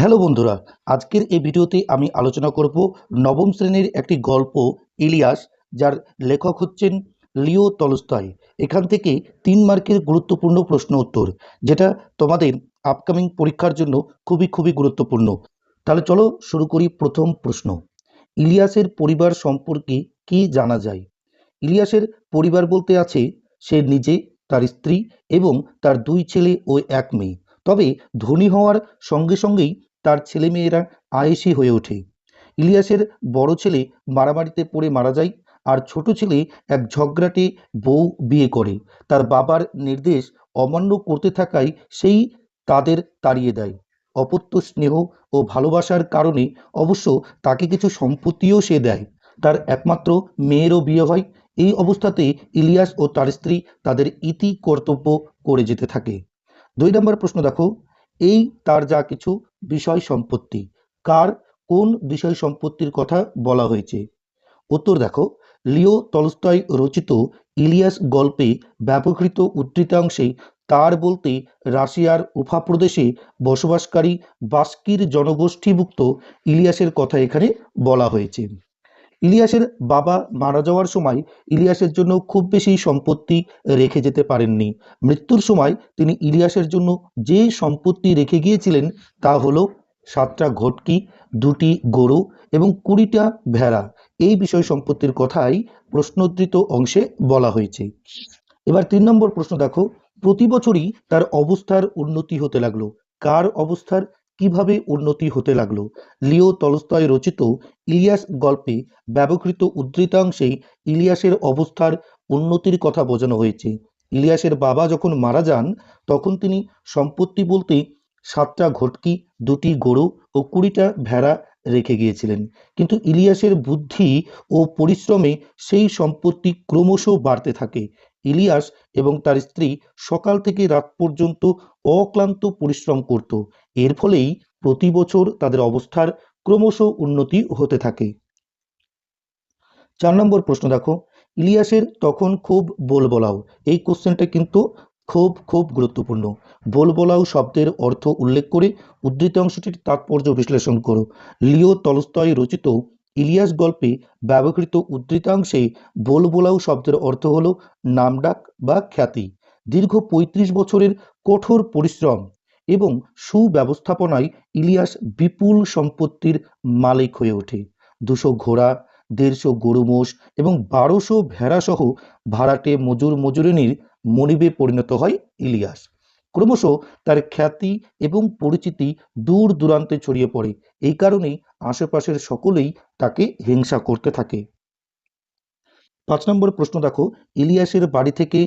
Hello বন্ধুরা, আজকের এই ভিডিওতে আমি আলোচনা করব নবম শ্রেণির একটি গল্প ইলিয়াস, যার লেখক হচ্ছেন লিও তলস্তয় এখান থেকে তিন মার্কের গুরুত্বপূর্ণ প্রশ্ন উত্তর, যেটা তোমাদের আপকামিং পরীক্ষার জন্য খুবই খুবই গুরুত্বপূর্ণ। তাহলে চলো শুরু করি প্রথম প্রশ্ন। ইলিয়াসের পরিবার সম্পর্কে কি জানা যায়? ইলিয়াসের পরিবার বলতে আছে, সে নিজে, তার স্ত্রী এবং তার দুই ছেলে ও এক মেয়ে। তবে ধনী হওয়ার সঙ্গে সঙ্গেই তার ছেলেমেয়েরা আয়েসি হয়ে ওঠে। ইলিয়াসের বড় ছেলে মারামারিতে পড়ে মারা যায় আর ছোট ছেলে এক ঝগড়াটে বউ বিয়ে করে। তার বাবার নির্দেশ অমান্য করতে থাকায় সেই তাদের তাড়িয়ে দেয়। অপত্য স্নেহ ও ভালোবাসার কারণে অবশ্য তাকে কিছু সম্পত্তিও সে দেয়। তার একমাত্র মেয়েরও বিয়ে হয়। এই অবস্থাতে ইলিয়াস ও তার স্ত্রী তাদের ইতি কর্তব্য করে যেতে থাকে। দুই নম্বর প্রশ্ন দেখো। এই তার যা কিছু বিষয় সম্পত্তি। কার কোন বিষয় সম্পত্তির কথা বলা হয়েছে? উত্তর দেখো, লিও তলস্তয় রচিত ইলিয়াস গল্পে ব্যবহৃত উদ্ধৃতাংশে তার বলতে রাশিয়ার উফা প্রদেশে বসবাসকারী বাস্কির জনগোষ্ঠীভুক্ত ইলিয়াসের কথা এখানে বলা হয়েছে। ইলিয়াসের বাবা মারা যাওয়ার সময় ইলিয়াসের জন্য খুব বেশি সম্পত্তি রেখে যেতে পারেননি। মৃত্যুর সময় তিনি ইলিয়াসের জন্য যে সম্পত্তি রেখে গিয়েছিলেন তা হলো সাতটা ঘটকি, দুটি গরু এবং কুড়িটা ভেড়া। এই বিষয় সম্পত্তির কথাই প্রশ্নোদ্ধৃত অংশে বলা হয়েছে। এবার তিন নম্বর প্রশ্ন দেখো। প্রতি বছরই তার অবস্থার উন্নতি হতে লাগল। কার অবস্থার কীভাবে উন্নতি হতে লাগল? লিও তলস্তয় রচিত ইলিয়াস গল্পে ব্যবহৃত উদ্ধৃতাংশেই ইলিয়াসের অবস্থার উন্নতির কথা বোঝানো হয়েছে। ইলিয়াসের বাবা যখন মারা যান, তখন তিনি সম্পত্তি বলতে সাতটা ঘটকি, দুটি গরু ও কুড়িটা ভেড়া রেখে গিয়েছিলেন। কিন্তু ইলিয়াসের বুদ্ধি ও পরিশ্রমে সেই সম্পত্তি ক্রমশ বাড়তে থাকে। ইলিয়াস এবং তার স্ত্রী সকাল থেকে রাত পর্যন্ত অক্লান্ত পরিশ্রম করত। এর ফলেই প্রতি বছর তাদের অবস্থার ক্রমশ উন্নতি হতে থাকে। চার নম্বর প্রশ্ন দেখো। ইলিয়াসের তখন খুব বলবলাও এই কোশ্চেনটা কিন্তু খুব খুব গুরুত্বপূর্ণ। বলবলাও শব্দের অর্থ উল্লেখ করে উদ্ধৃত অংশটির তাৎপর্য বিশ্লেষণ করো। লিও তলস্তয় রচিত ইলিয়াস গল্পে ব্যবহৃত উদ্ধৃতাংশে বলবোলাও শব্দের অর্থ হলো নামডাক বা খ্যাতি, দীর্ঘ ৩৫ বছরের কঠোর পরিশ্রম এবং সুব্যবস্থাপনায় ইলিয়াস বিপুল সম্পত্তির মালিক হয়ে ওঠে। দুশো ঘোড়া, দেড়শো গরু মোষ এবং বারোশো ভেড়াসহ ভাড়াটে মজুর মজুরিনীর মনিবে পরিণত হয় ইলিয়াস। ক্রমশ তার খ্যাতি এবং পরিচিতি দূর দূরান্তে ছড়িয়ে পড়ে। এই কারণেই আশেপাশের সকলেই তাকে হিংসা করতে থাকে। পাঁচ নম্বর প্রশ্ন দেখো, ইলিয়াসের বাড়ি থেকে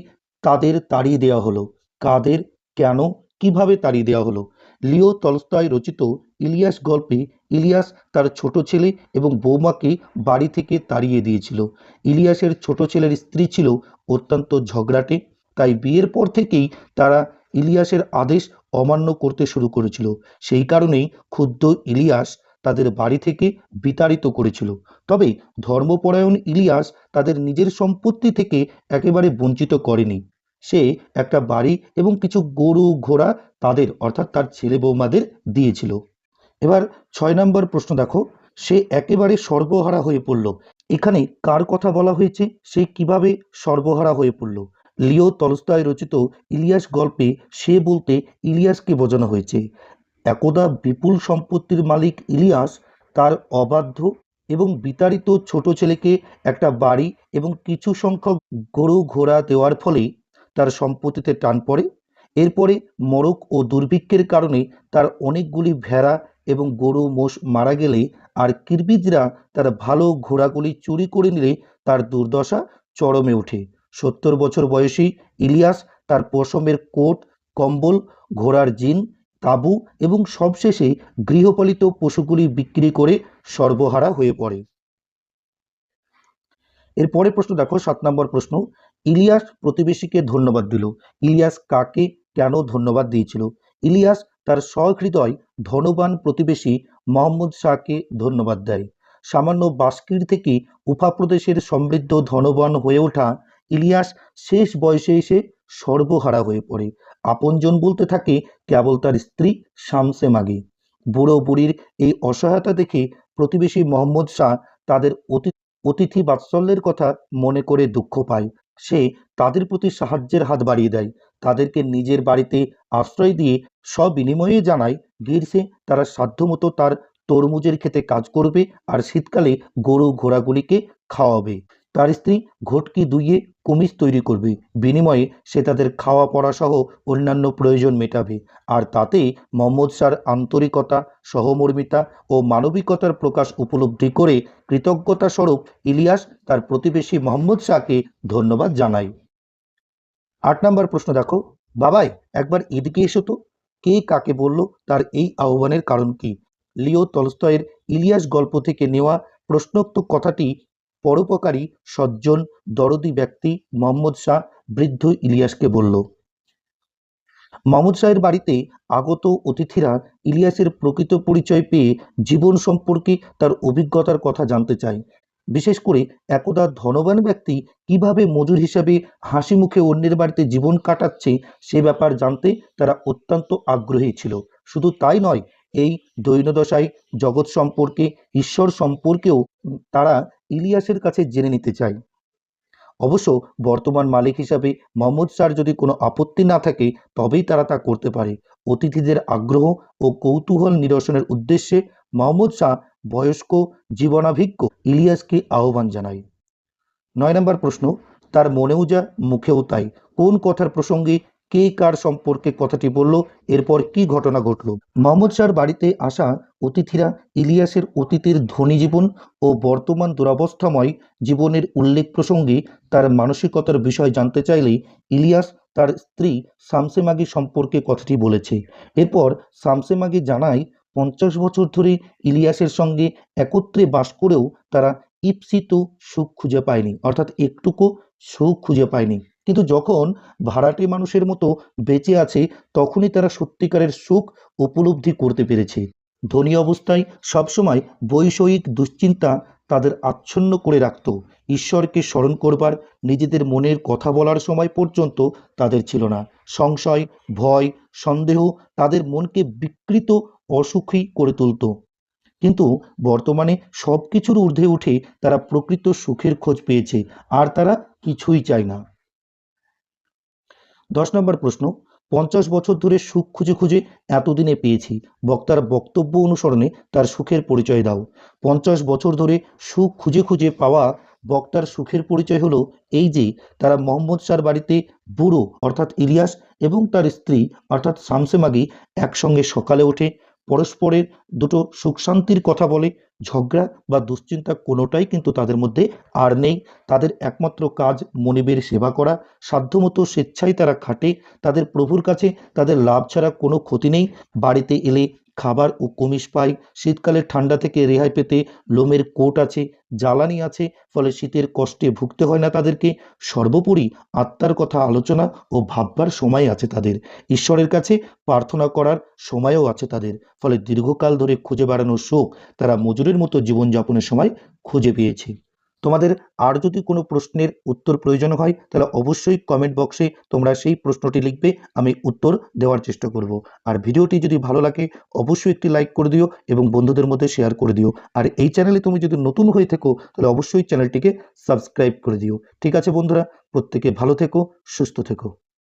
তাদের তাড়িয়ে দেওয়া হলো। কাদের, কেন, কীভাবে তাড়িয়ে দেওয়া হলো? লিও তলস্তায় রচিত ইলিয়াস গল্পে ইলিয়াস তার ছোট ছেলে এবং বৌমাকে বাড়ি থেকে তাড়িয়ে দিয়েছিল। ইলিয়াসের ছোট ছেলের স্ত্রী ছিল অত্যন্ত ঝগড়াটে, তাই বিয়ের পর থেকেই তারা ইলিয়াসের আদেশ অমান্য করতে শুরু করেছিল। সেই কারণেই ক্ষুদ্র ইলিয়াস তাদের বাড়ি থেকে বিতাড়িত করেছিল। তবে ধর্মপরায়ণ ইলিয়াস তাদের নিজের সম্পত্তি থেকে একেবারে বঞ্চিত করেনি। সে একটা বাড়ি এবং কিছু গরু ঘোড়া তাদের, অর্থাৎ তার ছেলে বৌমাদের দিয়েছিল। এবার ছয় নম্বর প্রশ্ন দেখো। সে একেবারে সর্বহারা হয়ে পড়ল। এখানে কার কথা বলা হয়েছে? সে কীভাবে সর্বহারা হয়ে পড়ল? লিও তলস্তায় রচিত ইলিয়াস গল্পে সে বলতে ইলিয়াসকে বোঝানো হয়েছে। একদা বিপুল সম্পত্তির মালিক ইলিয়াস তার অবাধ্য এবং বিতাড়িত ছোট ছেলেকে একটা বাড়ি এবং কিছু সংখ্যক গরু ঘোড়া দেওয়ার ফলে তার সম্পত্তিতে টান পড়ে। এরপরে মরক ও দুর্ভিক্ষের কারণে তার অনেকগুলি ভেড়া এবং গরু মোষ মারা গেলে আর কিরবিজরা তার ভালো ঘোড়াগুলি চুরি করে নিলে তার দুর্দশা চরমে ওঠে। সত্তর বছর বয়সী ইলিয়াস তার পশমের কোট, কম্বল, ঘোড়ার জিন, তাঁবু এবং সবশেষে গৃহপালিত পশুগুলি বিক্রি করে সর্বহারা হয়ে পড়ে। এরপরে প্রশ্ন দেখো, সাত নম্বর প্রশ্ন। ইলিয়াস প্রতিবেশীকে ধন্যবাদ দিল। ইলিয়াস কাকে কেন ধন্যবাদ দিয়েছিল? ইলিয়াস তার সহৃদয়, ধনবান প্রতিবেশী মোহাম্মদ শাহকে ধন্যবাদ দেয়। সামান্য বাস্কির থেকে উফা প্রদেশের সমৃদ্ধ, ধনবান হয়ে ওঠা ইলিয়াস শেষ বয়সে এসে সর্বহারা হয়ে পড়ে। আপনজন বলতে থাকে, কেবল তার স্ত্রী শামসে মাগে। বুড়ো বুড়ির এই অসহায়তা দেখে প্রতিবেশী মোহাম্মদ শাহ তাদের অতি অতিথি বাৎসল্যের কথা মনে করে দুঃখ পায়। সে তাদের প্রতি সাহায্যের হাত বাড়িয়ে দেয়। তাদেরকে নিজের বাড়িতে আশ্রয় দিয়ে সবিনিময়ে জানায় গ্রীষ্মে তারা সাধ্যমতো তার তরমুজের খেতে কাজ করবে আর শীতকালে গরু ঘোড়াগুলিকে খাওয়াবে। তার স্ত্রী ঘটকি দুইয়ে কুমিজ তৈরি করবে। বিনিময়ে সে তাদের খাওয়া পড়া সহ অন্যান্য প্রয়োজন মেটাবে। আর তাতে মোহাম্মদ শাহর আন্তরিকতা, সহমর্মিতা ও মানবিকতার প্রকাশ উপলব্ধি করে কৃতজ্ঞতা স্বরূপ ইলিয়াস তার প্রতিবেশী মোহাম্মদ শাহকে ধন্যবাদ জানায়। আট নম্বর প্রশ্ন দেখো। বাবাই, একবার এদিকে এসো তো। কে কাকে বলল? তার এই আহ্বানের কারণ কি? লিও তলস্তয়ের ইলিয়াস গল্প থেকে নেওয়া প্রশ্নোক্ত কথাটি পরোপকারী সজ্জন দরদি ব্যক্তি মোহাম্মদ শাহ বৃদ্ধ ইলিয়াসকে বলল, মোহাম্মদ শাহের বাড়িতে আগত অতিথিরা ইলিয়াসের প্রকৃত পরিচয় পেয়ে জীবন সম্পর্কে তার অভিজ্ঞতার কথা জানতে চায়। বিশেষ করে একদা ধনবান ব্যক্তি কীভাবে মজুর হিসাবে হাসি মুখে অন্যের বাড়িতে জীবন কাটাচ্ছে সে ব্যাপার জানতে তারা অত্যন্ত আগ্রহী ছিল। শুধু তাই নয়, এই দৈনদশায় জগৎ সম্পর্কে, ঈশ্বর সম্পর্কেও তারা ইলিয়াসের কাছে জেনে নিতে চাই। অবশ্য বর্তমান মালিক হিসাবে মোহাম্মদ শাহর যদি কোনো আপত্তি না থাকে, তবেই তারা তা করতে পারে। অতিথিদের আগ্রহ ও কৌতূহল নিরসনের উদ্দেশ্যে মোহাম্মদ শাহ বয়স্ক, জীবনাভিজ্ঞ ইলিয়াসকে আহ্বান জানায়। নয় নম্বর প্রশ্ন, তার মনেও যা, মুখেও তাই। কোন কথার প্রসঙ্গে কে কার সম্পর্কে কথাটি বলল, এরপর কি ঘটনা ঘটল? মোহাম্মদ শাহর বাড়িতে আসা অতিথিরা ইলিয়াসের অতীতের ধনী জীবন ও বর্তমান দুরাবস্থাময় জীবনের উল্লেখ প্রসঙ্গে তার মানসিকতার বিষয় জানতে চাইলেই ইলিয়াস তার স্ত্রী শামসে মাগি সম্পর্কে কথাটি বলেছে। এরপর শামসে মাগি জানায়, পঞ্চাশ বছর ধরে ইলিয়াসের সঙ্গে একত্রে বাস করেও তারা ইপ্সিত সুখ খুঁজে পায়নি, অর্থাৎ একটুকু সুখ খুঁজে পায়নি। কিন্তু যখন ভাড়াটে মানুষের মতো বেঁচে আছে, তখনই তারা সত্যিকারের সুখ উপলব্ধি করতে পেরেছে। ধনী অবস্থায় সবসময় বৈষয়িক দুশ্চিন্তা তাদের আচ্ছন্ন করে রাখত। ঈশ্বরকে স্মরণ করবার, নিজেদের মনের কথা বলার সময় পর্যন্ত তাদের ছিল না। সংশয়, ভয়, সন্দেহ তাদের মনকে বিকৃত, অসুখী করে তুলত। কিন্তু বর্তমানে সব কিছুর ঊর্ধ্বে উঠে তারা প্রকৃত সুখের খোঁজ পেয়েছে, আর তারা কিছুই চায় না। দশ নম্বর প্রশ্ন, পঞ্চাশ বছর ধরে সুখ খুঁজে খুঁজে এতদিনে পেয়েছি। বক্তার বক্তব্য অনুসরণে তার সুখের পরিচয় দাও। পঞ্চাশ বছর ধরে সুখ খুঁজে খুঁজে পাওয়া বক্তার সুখের পরিচয় হলো এই যে, তারা মোহাম্মদ শাহর বাড়িতে বুড়ো, অর্থাৎ ইলিয়াস এবং তার স্ত্রী, অর্থাৎ শামসেমাগি, একসঙ্গে সকালে ওঠে। পরস্পরের দুটো সুখ শান্তির কথা বলে, ঝগড়া বা দুশ্চিন্তা কোনোটাই কিন্তু তাদের মধ্যে আর নেই। তাদের একমাত্র কাজ মনিবের সেবা করা। সাধ্যমতো স্বেচ্ছায় তারা খাটে। তাদের প্রভুর কাছে তাদের লাভ ছাড়া কোনো ক্ষতি নেই। বাড়িতে এলে খাবার ও কমিশ পায় শীতকালে ঠান্ডা থেকে রেহাই পেতে লোমের কোট আছে, জ্বালানি আছে, ফলে শীতের কষ্টে ভুগতে হয় না তাদেরকে। সর্বোপরি আত্মার কথা আলোচনা ও ভাববার সময় আছে তাদের। ঈশ্বরের কাছে প্রার্থনা করার সময়ও আছে তাদের। ফলে দীর্ঘকাল ধরে খুঁজে বেড়ানো সুখ তারা মজুরের মতো জীবনযাপনের সময় খুঁজে পেয়েছে। তোমাদের আর যদি কোনো প্রশ্নের উত্তর প্রয়োজন হয়, তাহলে অবশ্যই কমেন্ট বক্সে তোমরা সেই প্রশ্নটি লিখবে, আমি উত্তর দেওয়ার চেষ্টা করব। আর ভিডিওটি যদি ভালো লাগে, অবশ্যই একটি লাইক করে দিও এবং বন্ধুদের মধ্যে শেয়ার করে দিও। আর এই চ্যানেলে তুমি যদি নতুন হয়ে থেকো, তাহলে অবশ্যই চ্যানেলটিকে সাবস্ক্রাইব করে দিও। ঠিক আছে বন্ধুরা, প্রত্যেকে ভালো থেকো, সুস্থ থেকো।